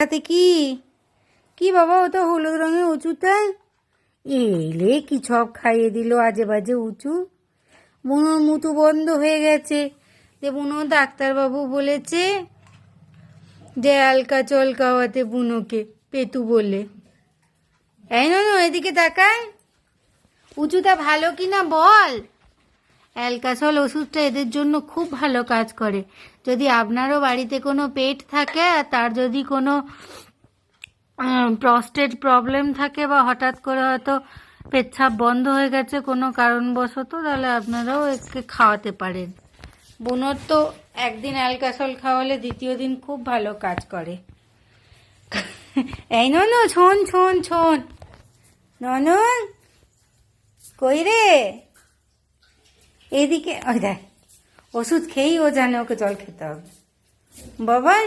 তাতে কি? কি বাবা, ও তো হলুদ রঙের উঁচুটা এলে কি সব খাইয়ে দিল আজে বাজে উঁচু? বুনোর মুতু বন্ধ হয়ে গেছে। যে বুনো ডাক্তারবাবু বলেছে যে আলকা চল খাওয়াতে বুনোকে, পেতু বলে। এই নয় এদিকে তাকায়। উঁচুটা ভালো কিনা বল? অ্যালকাসল ওষুধটা এদের জন্য খুব ভালো কাজ করে। যদি আপনারও বাড়িতে কোনো পেট থাকে, আর তার যদি কোনো প্রস্টেট প্রবলেম থাকে বা হঠাৎ করে হয়তো পেচ্ছাপ বন্ধ হয়ে গেছে কোনো কারণবশত, তাহলে আপনারাও একে খাওয়াতে পারেন। বুনোর তো একদিন অ্যালকাসল খাওয়ালে দ্বিতীয় দিন খুব ভালো কাজ করে। এই নন, শোন শোন শোন। ননু, কই রে? এদিকে ওই দেখ ওষুধ খেয়েই ও জানে ওকে জল খেতে হবে। বাবাই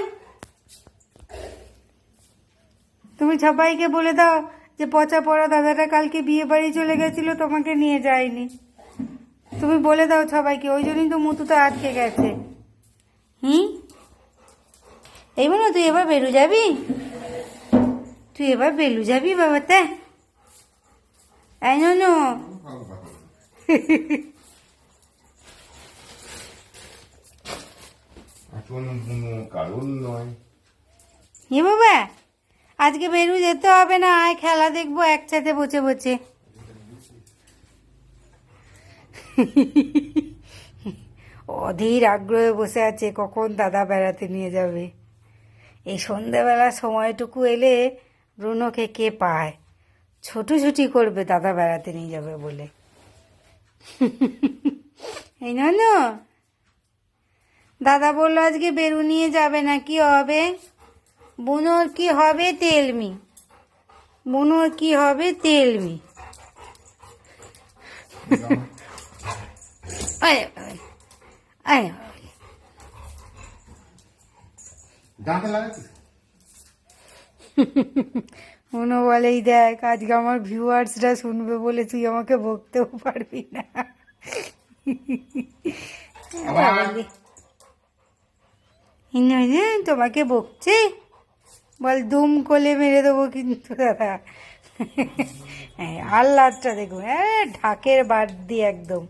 তুমি সবাইকে বলে দাও যে পচা পড়া দাদাটা কালকে বিয়ে বাড়ি চলে গেছিল তোমাকে নিয়ে যায়নি। তুমি বলে দাও সবাইকে ওই জন্যই তো মুতুটা আটকে গেছে। হুম? এই বলো তুই এবার বেরু যাবি? তুই এবার বেলু যাবি বাবা বাবাতে এই ননু কোনো কারণ নয় বাবা, আজকে বেরু যেতে হবে না, আয় খেলা দেখব, একসাথে বসে বসে। অধীর আগ্রহে বসে আছে, কখন দাদা বেড়াতে নিয়ে যাবে? এই সন্ধ্যাবেলার সময়টুকু এলে ব্রুনোকে কে পায়? ছুটি করবে, দাদা বেড়াতে নিয়ে যাবে বলে। এই নয় দাদা বলল আজকে বেরু নিয়ে যাবে না কি হবে? বুনোর কি হবে তেলমি বুনোর কি হবে তেলমি বুনো বলেই দেখ আজকে আমার ভিউয়ার্সরা শুনবে বলে তুই আমাকে বকতেও পারবি না। তোমাকে বকছে। বল, দুম কোলে মেরে দেবো কিন্তু, দাদা। আহ্লাদটা দেখুন হ্যাঁ ঢাকের বাদ দিয়ে একদম।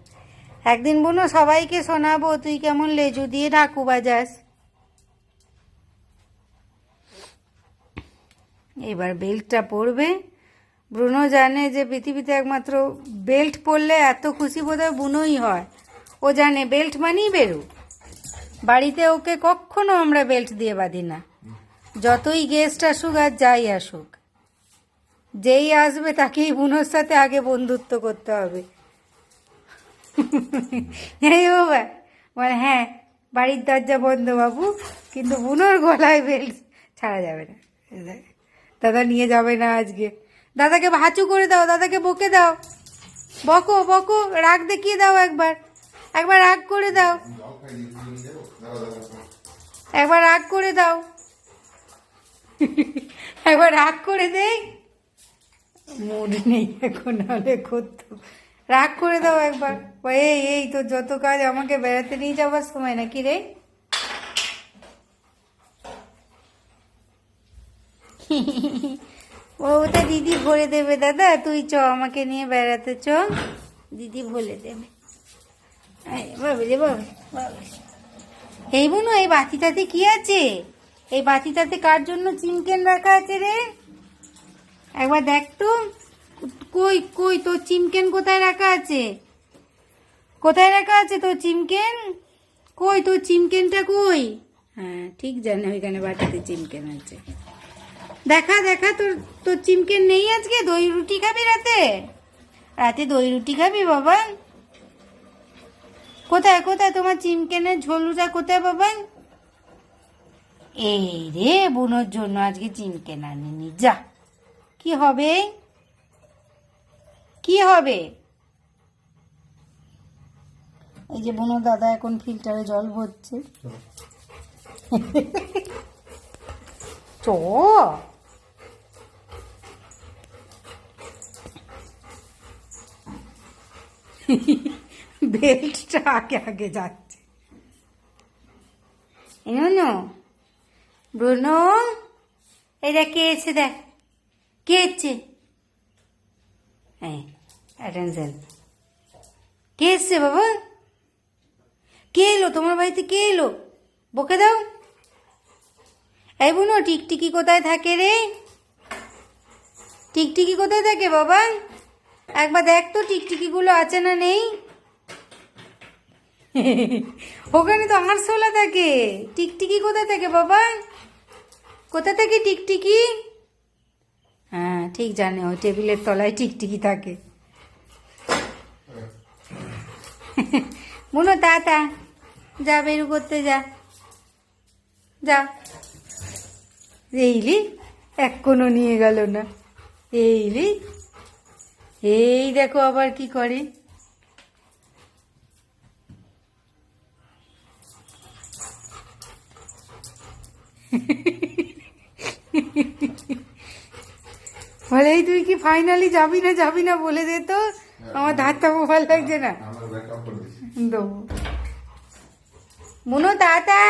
একদিন বোনো সবাইকে শোনাবো, তুই কেমন লেজু দিয়ে ঢাকু বাজাস? এবার বেল্টটা পরবে। ব্রুনো জানে যে পৃথিবীতে একমাত্র বেল্ট পরলে এত খুশি বোধহয় বুনোই হয়। ও জানে, বেল্ট মানেই বেরু। বাড়িতে ওকে কখনো আমরা বেল্ট দিয়ে বাঁধি না। যতই গেস্ট আসুক আর যাই আসুক, যেই আসবে তাকেই বুনোর সাথে আগে বন্ধুত্ব করতে হবে। এই বাবা মানে হ্যাঁ বাড়ির দরজা বন্ধ বাবু, কিন্তু বুনোর গলায় বেল্ট ছাড়া যাবে না। দাদা নিয়ে যাবে না আজকে। দাদাকে ভাচু করে দাও, দাদাকে বকে দাও। বকো বকো, রাগ দেখিয়ে দাও একবার। একবার রাগ করে দাও। একবার রাগ করে দাও। একবার রাগ করে দেই। মুড নেই এখন হলে করতো। রাগ করে দাও একবার। এই এই তো যত কাজ, আমাকে বেড়াতে নিয়ে যাওয়ার সময় নাকি রে? ওটা দিদি ভরে দেবে, দাদা। তুই চ, আমাকে নিয়ে বেড়াতে চ। দিদি ভরে দেবে। বাবা রে, বাবা বাবা। এই বোনো এই বাতিটাতে কি আছে? এই বাতিটাতে কার জন্য চিমকেন রাখা আছে রে? একবার দেখ তো কই কই তোর চিমকেন কোথায় রাখা আছে? কোথায় রাখা আছে তোর চিমকেন কই তোর চিমকেনটা কই? হ্যাঁ ঠিক জানে ওইখানে বাটিতে চিমকেন আছে। দেখা দেখা তোর তোর চিমকেন নেই আজকে? দই রুটি খাবি রাতে? রাতে দই রুটি খাবি বাবা? কোথায় কোথায় তোমার চিমকেনের ঝোলুটা? কোথায় বাবা? এই রে বুনোর জন্য আজকে চিমকেন আনিনি। যা। কি হবে? কি হবে? এই যে বুনো দাদা এখন ফিল্টারে জল ভরছে। তো। চ বেল্টটা আগে আগে যাচ্ছে। এনো ব্রুনো দেখ কে এসছে দেখ। কে এসছে? হ্যাঁ কে এসছে বাবা? কে এলো? তোমার বাড়িতে কে এলো? বকে দাও। এই বুনো, টিকটিকি কোথায় থাকে রে? টিকটিকি কোথায় থাকে বাবা? একবার দেখ তো টিকটিকিগুলো আছে না নেই? ওখানে তো আরশোলা থাকে। টিকটিকি কোথায় থাকে বাবা? কোথা থেকে টিকটিকি? হ্যাঁ ঠিক জানে, ওই টেবিলের তলায় টিকটিকি থাকে। মনো, তা তা। যা, বেরু করতে যা। যা। এইলি, এক কোনো নিয়ে গেল না। এইলি, এই দেখো আবার কি করে। বলে এই তুই কি ফাইনালি যাবি না যাবি না বলে দে তো? আমার ধারটা ভালো লাগছে না। মনো ব্যাকআপ দেবো। মুনো তাতা